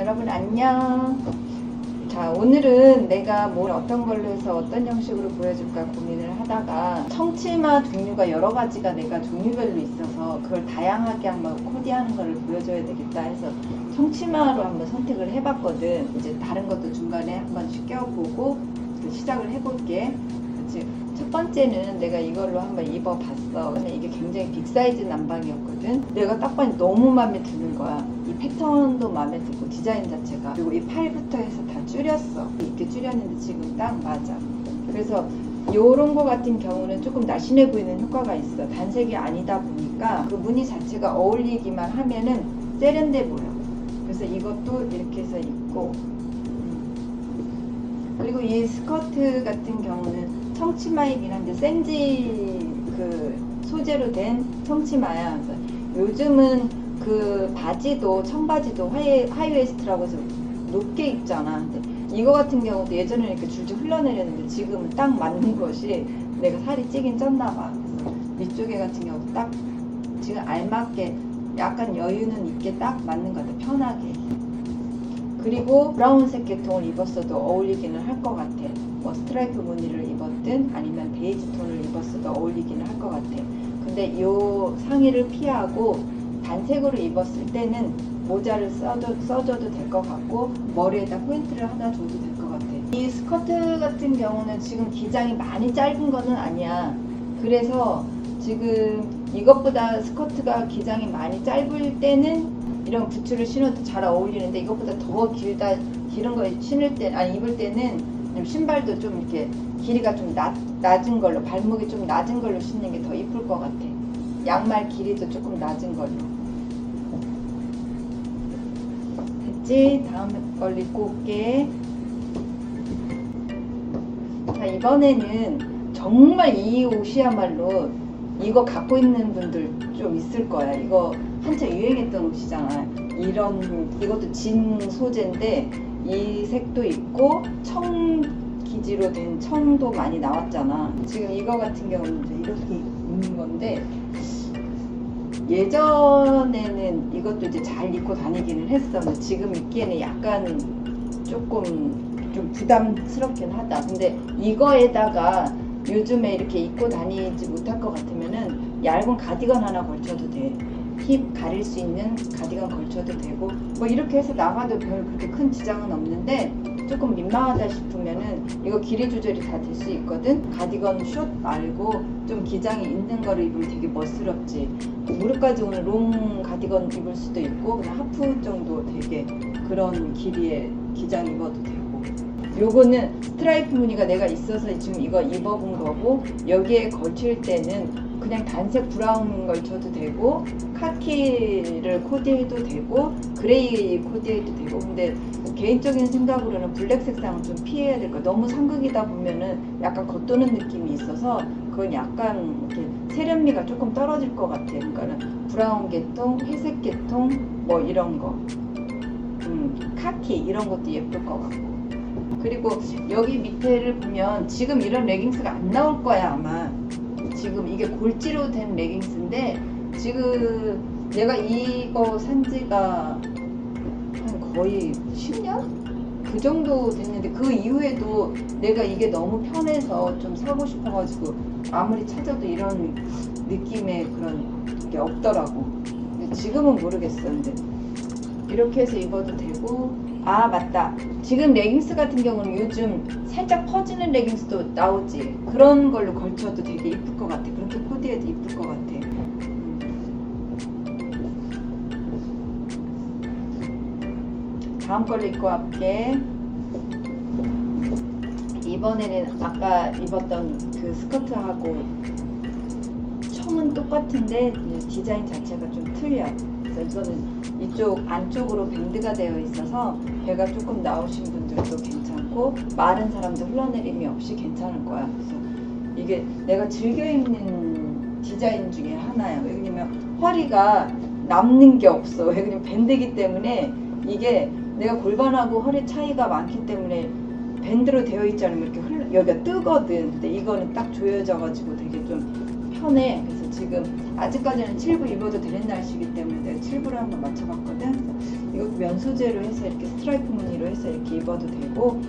여러분 안녕. 자 오늘은 내가 뭘 어떤 걸로 해서 어떤 형식으로 보여줄까 고민을 하다가 청치마 종류가 여러 가지가 내가 종류별로 있어서 그걸 다양하게 한번 코디하는 거를 보여줘야 되겠다 해서 청치마로 한번 선택을 해봤거든. 이제 다른 것도 중간에 한번 또 시작을 해볼게. 그치? 첫 번째는 내가 이걸로 한번 입어봤어. 근데 이게 굉장히 빅 사이즈 남방이었거든. 내가 딱 봐니 너무 마음에 드는 거야. 이 패턴도 마음에 들고 디자인 자체가. 그리고 이 팔부터 해서 다 줄였어. 이렇게 줄였는데 지금 딱 맞아. 그래서 요런 거 같은 경우는 조금 날씬해 보이는 효과가 있어. 단색이 아니다 보니까 그 무늬 자체가 어울리기만 하면은 세련돼 보여. 그래서 이것도 이렇게 해서 입고 그리고 이 스커트 같은 경우는 청치마이긴 한데 생지 그 소재로 된 청치마야. 요즘은 그 바지도 청바지도 하이, 하이웨스트라고 해서 높게 입잖아. 이거 같은 경우도 예전에는 이렇게 줄줄 흘러내렸는데 지금은 딱 맞는 것이 내가 살이 찌긴 쪘나 봐. 위쪽에 같은 경우도 딱 지금 알맞게 약간 여유는 있게 딱 맞는 것 같아. 편하게. 그리고 브라운색 계통을 입었어도 어울리기는 할 것 같아. 뭐 스트라이프 무늬를 입었든 아니면 베이지 톤을 입었어도 어울리기는 할 것 같아. 근데 이 상의를 피하고 단색으로 입었을 때는 모자를 써도, 써줘도 될 것 같고 머리에다 포인트를 하나 줘도 될 것 같아. 이 스커트 같은 경우는 지금 기장이 많이 짧은 거는 아니야. 그래서 지금 이것보다 스커트가 기장이 많이 짧을 때는 이런 부츠를 신어도 잘 어울리는데 이것보다 더 길다 길은 거 신을 때 아니 입을 때는 좀 신발도 좀 이렇게 길이가 좀 낮, 낮은 걸로 발목이 좀 낮은 걸로 신는 게 더 이쁠 것 같아. 양말 길이도 조금 낮은 걸로. 됐지? 다음 걸 입고 올게. 자 이번에는 정말 이 옷이야말로 이거 갖고 있는 분들 좀 있을 거야. 이거 한참 유행했던 옷이잖아. 이런 이것도 진 소재인데 이 색도 있고 청 기지로 된 청도 많이 나왔잖아. 지금 이거 같은 경우는 이렇게 입는 건데 예전에는 이것도 이제 잘 입고 다니기는 했어. 지금 입기에는 약간 조금 좀 부담스럽긴 하다. 근데 이거에다가 요즘에 이렇게 입고 다니지 못할 것 같으면은 얇은 가디건 하나 걸쳐도 돼. 힙 가릴 수 있는 가디건 걸쳐도 되고 뭐 이렇게 해서 나가도 별 그렇게 큰 지장은 없는데 조금 민망하다 싶으면은 이거 길이 조절이 다 될 수 있거든. 가디건 숏 말고 좀 기장이 있는 거를 입으면 되게 멋스럽지. 무릎까지 오는 롱 가디건 입을 수도 있고 그냥 하프 정도 되게 그런 길이의 기장 입어도 되고. 요거는 스트라이프 무늬가 내가 있어서 지금 이거 입어본 거고 여기에 걸칠 때는 그냥 단색 브라운 걸쳐도 되고 카키를 코디해도 되고 그레이 코디해도 되고. 근데 개인적인 생각으로는 블랙 색상은 좀 피해야 될 거야 너무 상극이다 보면은 약간 겉도는 느낌이 있어서 그건 약간 이렇게 세련미가 조금 떨어질 것 같아 그러니까는 브라운 계통, 회색 계통 뭐 이런 거. 음, 카키 이런 것도 예쁠 것 같고. 그리고 여기 밑에를 보면 지금 이런 레깅스가 안 나올 거야 아마 지금 이게 골지로 된 레깅스인데 지금 내가 이거 산 지가 한 거의 10년? 그 정도 됐는데 그 이후에도 내가 이게 너무 편해서 좀 사고 싶어가지고 아무리 찾아도 이런 느낌의 그런 게 없더라고 지금은 모르겠어 근데 이렇게 해서 입어도 되고 아 맞다. 지금 레깅스 같은 경우는 요즘 살짝 퍼지는 레깅스도 나오지. 그런 걸로 걸쳐도 되게 이쁠 것 같아. 그렇게 코디해도 이쁠 것 같아. 다음 걸로 입고 갈게. 이번에는 아까 입었던 그 스커트하고 청은 똑같은데 디자인 자체가 좀 틀려. 그래서 이거는 이쪽 안쪽으로 밴드가 되어 있어서 배가 조금 나오신 분들도 괜찮고 마른 사람도 흘러내림이 없이 괜찮을 거야. 그래서 이게 내가 즐겨 입는 디자인 중에 하나야. 왜냐면 허리가 남는 게 없어. 왜냐면 밴드기 때문에 이게 내가 골반하고 허리 차이가 많기 때문에 밴드로 되어 있지 않으면 이렇게 흘러, 여기가 뜨거든. 근데 이거는 딱 조여져 가지고 되게 좀 편해. 지금 아직까지는 7부 입어도 되는 날씨이기 때문에 내가 7부를 한번 맞춰봤거든. 그래서 이것도 면 소재로 해서 이렇게 스트라이프 무늬로 해서 이렇게 입어도 되고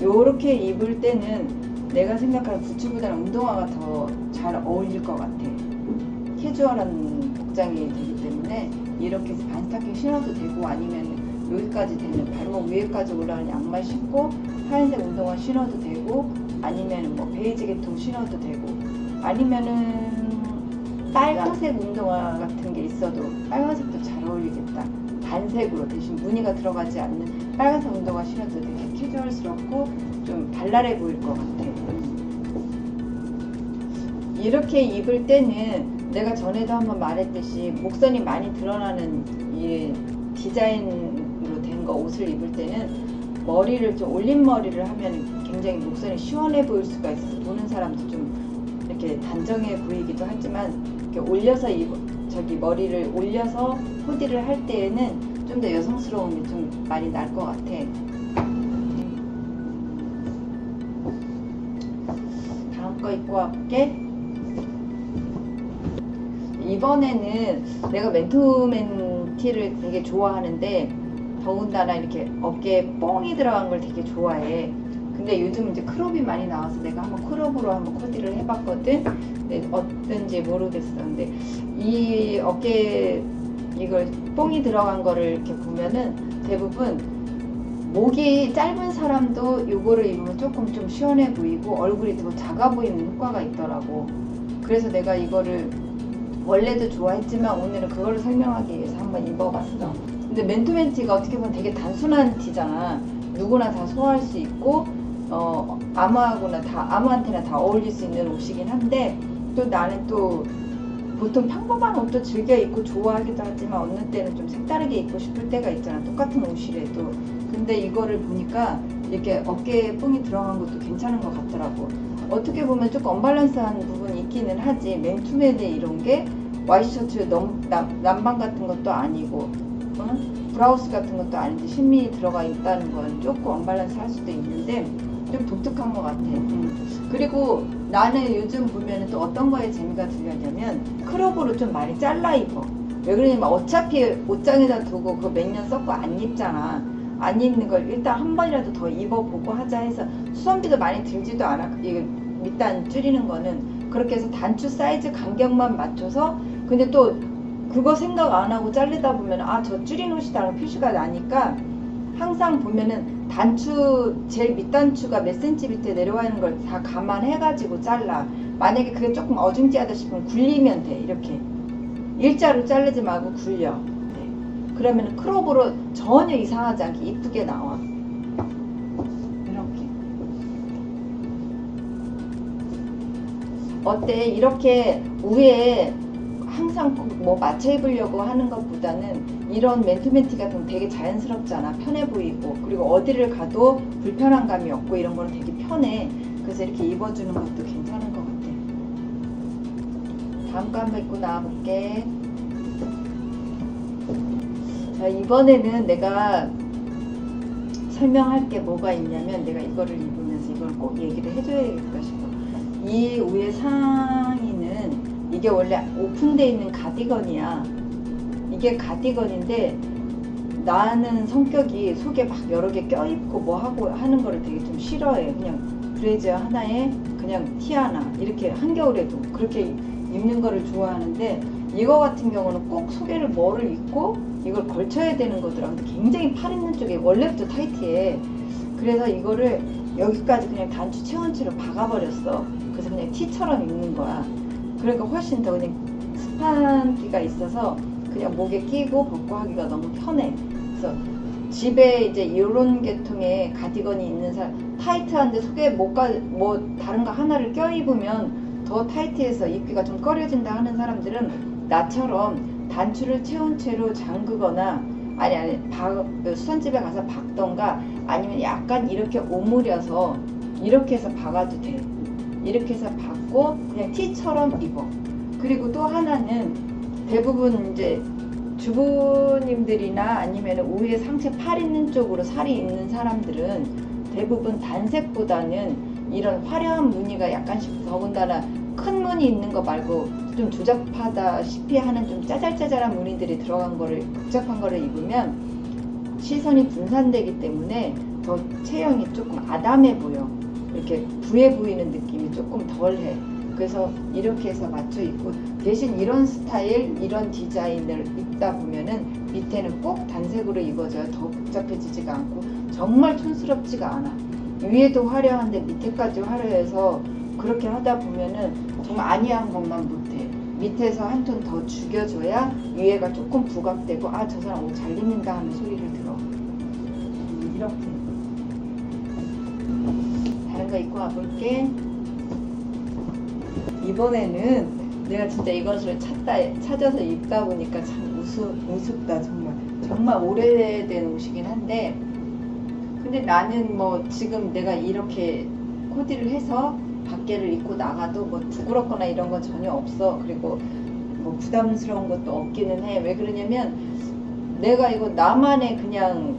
요렇게 입을 때는 내가 생각하는 부츠보다는 운동화가 더 잘 어울릴 것 같아. 캐주얼한 복장이 되기 때문에 이렇게 반스타킹 신어도 되고 아니면 여기까지 되는 발목 위에까지 올라가는 양말 신고 하얀색 운동화 신어도 되고 아니면 뭐 베이지 계통 신어도 되고 아니면은 빨간색 운동화 같은 게 있어도 빨간색도 잘 어울리겠다. 단색으로 대신 무늬가 들어가지 않는 빨간색 운동화 신어도 되게 캐주얼스럽고 좀 발랄해 보일 것 같아. 이렇게 입을 때는 내가 전에도 한번 말했듯이 목선이 많이 드러나는 이 디자인으로 된 거 옷을 입을 때는 머리를 좀 올린 머리를 하면 굉장히 목선이 시원해 보일 수가 있어서 보는 사람도 좀 이렇게 단정해 보이기도 하지만 이렇게 올려서 입 저기 머리를 올려서 코디를 할 때에는 좀 더 여성스러움이 좀 많이 날 것 같아. 다음 거 입고 와볼게. 이번에는 내가 맨투맨 티를 되게 좋아하는데 더군다나 이렇게 어깨에 뽕이 들어간 걸 되게 좋아해. 근데 요즘 이제 크롭이 많이 나와서 내가 한번 크롭으로 한번 코디를 해봤거든. 근데 어떤지 모르겠어. 근데 이 어깨 이걸 뽕이 들어간 거를 이렇게 보면은 대부분 목이 짧은 사람도 이거를 입으면 조금 좀 시원해 보이고 얼굴이 더 작아 보이는 효과가 있더라고. 그래서 내가 이거를 원래도 좋아했지만 오늘은 그거를 설명하기 위해서 한번 입어봤어. 근데 맨투맨 티가 어떻게 보면 되게 단순한 티잖아. 누구나 다 소화할 수 있고 어 아무하고나 다 아무한테나 다 어울릴 수 있는 옷이긴 한데 또 나는 또 보통 평범한 옷도 즐겨 입고 좋아하기도 하지만 어느 때는 좀 색다르게 입고 싶을 때가 있잖아. 똑같은 옷이라도. 근데 이거를 보니까 이렇게 어깨에 뽕이 들어간 것도 괜찮은 것 같더라고. 어떻게 보면 조금 언밸런스한 부분이 있기는 하지. 맨투맨에 이런 게 와이셔츠 너무 남, 남방 같은 것도 아니고 어? 브라우스 같은 것도 아닌데 신민이 들어가 있다는 건 조금 언밸런스 할 수도 있는데 좀 독특한 것 같아. 음. 그리고 나는 요즘 보면은 또 어떤 거에 재미가 들려냐면 크롭으로 좀 많이 잘라 입어. 왜 그러냐면 어차피 옷장에다 두고 그거 몇년 썼고 안 입잖아. 안 입는 걸 일단 한 번이라도 더 입어보고 하자 해서 수선비도 많이 들지도 않아. 이게 밑단 줄이는 거는 그렇게 해서 단추 사이즈 간격만 맞춰서 근데 또 그거 생각 안 하고 자르다 보면 아 저 줄인 옷이다라는 표시가 나니까 항상 보면은 단추 제일 밑단추가 몇 센치 밑에 내려와 있는 걸 다 감안해 가지고 잘라. 만약에 그게 조금 어중지하다 싶으면 굴리면 돼 이렇게. 일자로 자르지 말고 굴려. 네. 그러면 크롭으로 전혀 이상하지 않게 이쁘게 나와. 이렇게. 어때? 이렇게 위에 항상 꼭뭐 맞춰 입으려고 하는 것보다는 이런 맨투맨티 같은 건 되게 자연스럽잖아? 편해 보이고 그리고 어디를 가도 불편한 감이 없고 이런 거는 되게 편해. 그래서 이렇게 입어주는 것도 괜찮은 것 같아. 다음 거 한번 입고 나와볼게. 자 이번에는 내가 설명할 게 뭐가 있냐면 내가 이거를 입으면서 이걸 꼭 얘기를 해줘야겠다 싶어. 이 위에 상의는 이게 원래 오픈되어 있는 가디건이야. 이게 가디건인데 나는 성격이 속에 막 여러 개 껴입고 뭐 하고 하는 거를 되게 좀 싫어해. 그냥 브레이저 하나에 그냥 티 하나 이렇게 한겨울에도 그렇게 입는 거를 좋아하는데 이거 같은 경우는 꼭 속에를 뭐를 입고 이걸 걸쳐야 되는 거더라. 근데 굉장히 팔 있는 쪽에 원래부터 타이트해. 그래서 이거를 여기까지 그냥 단추 체온치로 박아버렸어. 그래서 그냥 티처럼 입는 거야. 그러니까 훨씬 더 그냥 스판기가 있어서 그냥 목에 끼고 벗고 하기가 너무 편해. 그래서 집에 이제 이런 계통의 가디건이 있는 사람 타이트한데 속에 뭐가 뭐 다른 거 하나를 껴 입으면 더 타이트해서 입기가 좀 꺼려진다 하는 사람들은 나처럼 단추를 채운 채로 잠그거나 아니 아니 박, 수선집에 가서 박던가 아니면 약간 이렇게 오므려서 이렇게 해서 박아도 돼. 이렇게 해서 받고 그냥 티처럼 입어. 그리고 또 하나는 대부분 이제 주부님들이나 아니면 위에 상체 팔 있는 쪽으로 살이 있는 사람들은 대부분 단색보다는 이런 화려한 무늬가 약간씩 더군다나 큰 무늬 있는 거 말고 좀 조잡하다시피 하는 좀 짜잘짜잘한 무늬들이 들어간 거를 복잡한 거를 입으면 시선이 분산되기 때문에 더 체형이 조금 아담해 보여. 이렇게 부해 보이는 느낌이 조금 덜해. 그래서 이렇게 해서 맞춰 입고 대신 이런 스타일, 이런 디자인을 입다 보면은 밑에는 꼭 단색으로 입어줘야 더 복잡해지지가 않고 정말 촌스럽지가 않아. 위에도 화려한데 밑에까지 화려해서 그렇게 하다 보면은 정말 아니한 것만 못해. 밑에서 한 톤 더 죽여줘야 위에가 조금 부각되고 아 저 사람 옷 잘 입는다 하는 소리를 들어. 음, 이렇게. 다른 거 입고 와볼게. 이번에는 내가 진짜 이것을 찾다 찾아서 입다 보니까 참 우습 우습다 정말. 정말 오래된 옷이긴 한데 근데 나는 뭐 지금 내가 이렇게 코디를 해서 밖에를 입고 나가도 뭐 부끄럽거나 이런 건 전혀 없어. 그리고 뭐 부담스러운 것도 없기는 해. 왜 그러냐면 내가 이거 나만의 그냥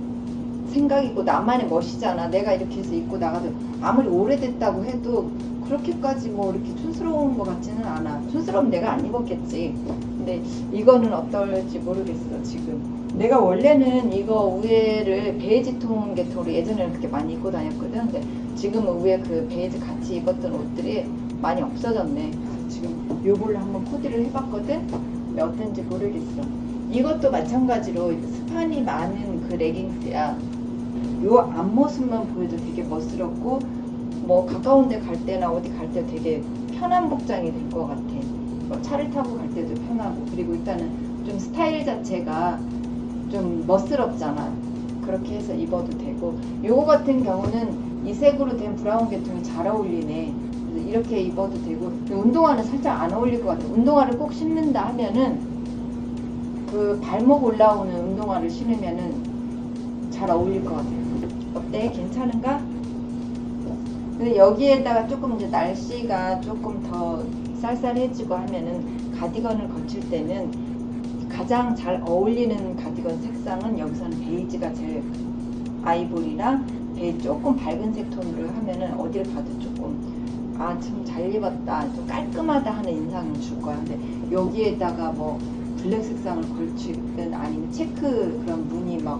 생각이고 나만의 멋이잖아. 내가 이렇게 해서 입고 나가도 아무리 오래됐다고 해도 그렇게까지 뭐 이렇게 촌스러운 것 같지는 않아. 촌스러우면 내가 안 입었겠지. 근데 이거는 어떨지 모르겠어, 지금. 내가 원래는 이거 우에를 베이지 톤 계통으로 예전에는 그렇게 많이 입고 다녔거든. 근데 지금은 위에 그 베이지 같이 입었던 옷들이 많이 없어졌네. 지금 요걸로 한번 코디를 해봤거든. 근데 어떤지 모르겠어. 이것도 마찬가지로 스판이 많은 그 레깅스야. 요 앞모습만 보여도 되게 멋스럽고 뭐 가까운 데 갈 때나 어디 갈 때 되게 편한 복장이 될 것 같아. 뭐 차를 타고 갈 때도 편하고 그리고 일단은 좀 스타일 자체가 좀 멋스럽잖아. 그렇게 해서 입어도 되고 요거 같은 경우는 이 색으로 된 브라운 계통이 잘 어울리네. 이렇게 입어도 되고 운동화는 살짝 안 어울릴 것 같아. 운동화를 꼭 신는다 하면은 그 발목 올라오는 운동화를 신으면은 잘 어울릴 것 같아. 어때? 괜찮은가? 근데 여기에다가 조금 이제 날씨가 조금 더 쌀쌀해지고 하면은 가디건을 거칠 때는 가장 잘 어울리는 가디건 색상은 여기서는 베이지가 제일 아이보리랑 베이 조금 밝은 색 톤으로 하면은 어딜 봐도 조금 아 참 잘 입었다 좀 깔끔하다 하는 인상을 줄 거야. 근데 여기에다가 뭐 블랙 색상을 걸치든 아니면 체크 그런 무늬 막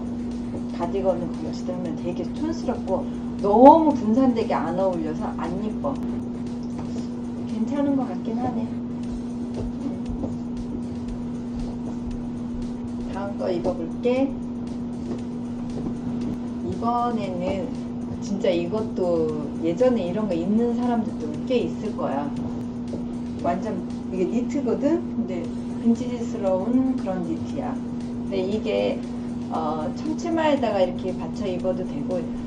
가디건을 걸치든 되게 촌스럽고 너무 분산되게 안 어울려서 안 이뻐. 괜찮은 것 같긴 하네. 다음 거 입어볼게. 이번에는 진짜 이것도 예전에 이런 거 입는 사람들도 꽤 있을 거야. 완전 이게 니트거든? 근데 빈티지스러운 그런 니트야. 근데 이게 어, 청치마에다가 이렇게 받쳐 입어도 되고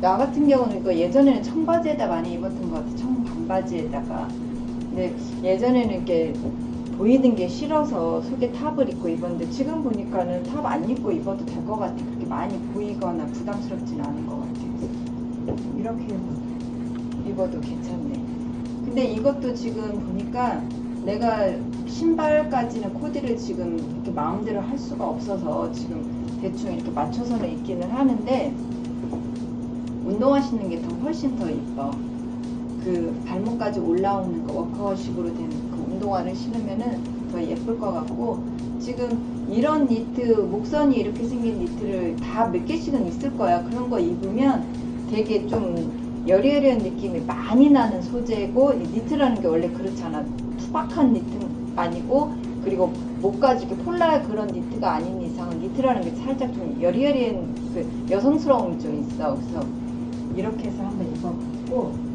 나 같은 경우는 이거 예전에는 청바지에다 많이 입었던 것 같아. 청반바지에다가. 근데 예전에는 이렇게 보이는 게 싫어서 속에 탑을 입고 입었는데 지금 보니까는 탑 안 입고 입어도 될 것 같아. 그렇게 많이 보이거나 부담스럽진 않은 것 같아. 이렇게 입어도 괜찮네. 근데 이것도 지금 보니까 내가 신발까지는 코디를 지금 이렇게 마음대로 할 수가 없어서 지금 대충 이렇게 맞춰서는 입기는 하는데 운동화 신는 게 더 훨씬 더 이뻐. 그 발목까지 올라오는 거 워커식으로 된 그 운동화를 신으면은 더 예쁠 것 같고 지금 이런 니트 목선이 이렇게 생긴 니트를 다 몇 개씩은 있을 거야. 그런 거 입으면 되게 좀 여리여리한 느낌이 많이 나는 소재고 이 니트라는 게 원래 그렇잖아. 투박한 니트 아니고 그리고 목까지 이렇게 폴라 그런 니트가 아닌 이상은 니트라는 게 살짝 좀 여리여리한 그 여성스러움이 좀 있어. 그래서 이렇게 해서 한번 입어봤고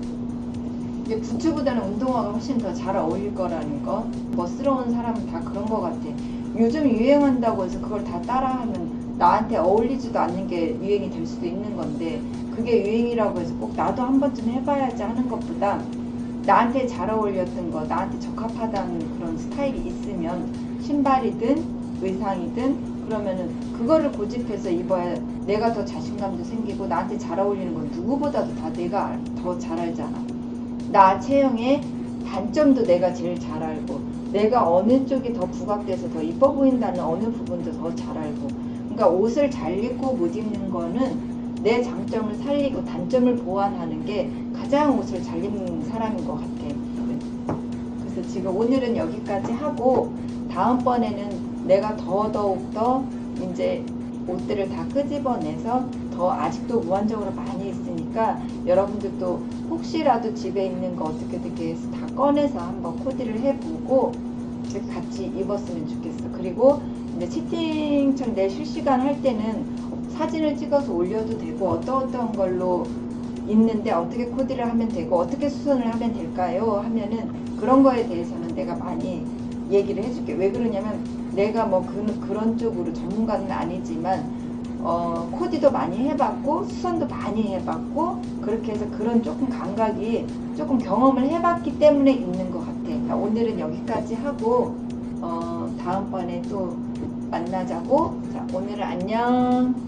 이게 부츠보다는 운동화가 훨씬 더 잘 어울릴 거라는 거. 멋스러운 사람은 다 그런 거 같아. 요즘 유행한다고 해서 그걸 다 따라하면 나한테 어울리지도 않는 게 유행이 될 수도 있는 건데 그게 유행이라고 해서 꼭 나도 한 번쯤 해봐야지 하는 것보다 나한테 잘 어울렸던 거 나한테 적합하다는 그런 스타일이 있으면 신발이든 의상이든 그러면은 그거를 고집해서 입어야 내가 더 자신감도 생기고 나한테 잘 어울리는 건 누구보다도 다 내가 알- 더잘 알잖아. 나 체형의 단점도 내가 제일 잘 알고 내가 어느 쪽이 더 부각돼서 더 이뻐 보인다는 어느 부분도 더 잘 알고 그러니까 옷을 잘 입고 못 입는 거는 내 장점을 살리고 단점을 보완하는 게 가장 옷을 잘 입는 사람인 것 같아. 지금 오늘은 여기까지 하고 다음번에는 내가 더더욱 더 이제 옷들을 다 끄집어내서 더 아직도 무한적으로 많이 있으니까 여러분들도 혹시라도 집에 있는 거 어떻게 어떻게 해서 다 꺼내서 한번 코디를 해보고 같이 입었으면 좋겠어. 그리고 이제 채팅창 내 실시간 할 때는 사진을 찍어서 올려도 되고 어떠 어떤 걸로 있는데 어떻게 코디를 하면 되고 어떻게 수선을 하면 될까요? 하면은 그런 거에 대해서는 내가 많이 얘기를 해줄게. 왜 그러냐면 내가 뭐 그, 그런 쪽으로 전문가는 아니지만 어, 코디도 많이 해봤고 수선도 많이 해봤고 그렇게 해서 그런 조금 감각이 조금 경험을 해봤기 때문에 있는 것 같아. 자, 오늘은 여기까지 하고 어, 다음번에 또 만나자고. 자, 오늘은 안녕.